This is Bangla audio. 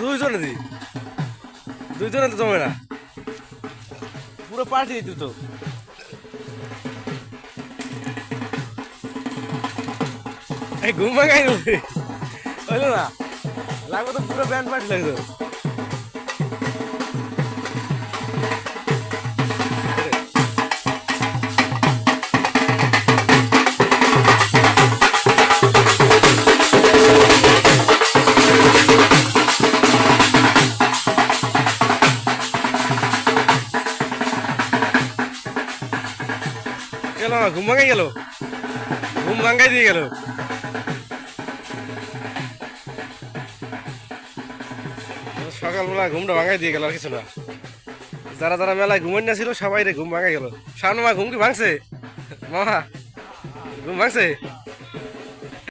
দুইজনে দি। দুইজনে তো জমে না। পুরো পার্টি দিত তো। ঘুম হইল না? লাগবে তো পুরো ব্যান্ড পার্টি লাগতো গেল না ঘুম ভাঙাই গেল। ঘুম ভাঙ্গাই দিয়ে গেল। সকালবেলা ঘুমটা ভাঙাই দিয়ে গেল আর কিছু না। যারা যারা মেলায় ঘুমাই না ছিল সবাই রে ঘুম ভাঙাই গেল। সামনে মা, ঘুম কি ভাঙছে? মামা, ঘুম ভাঙছে?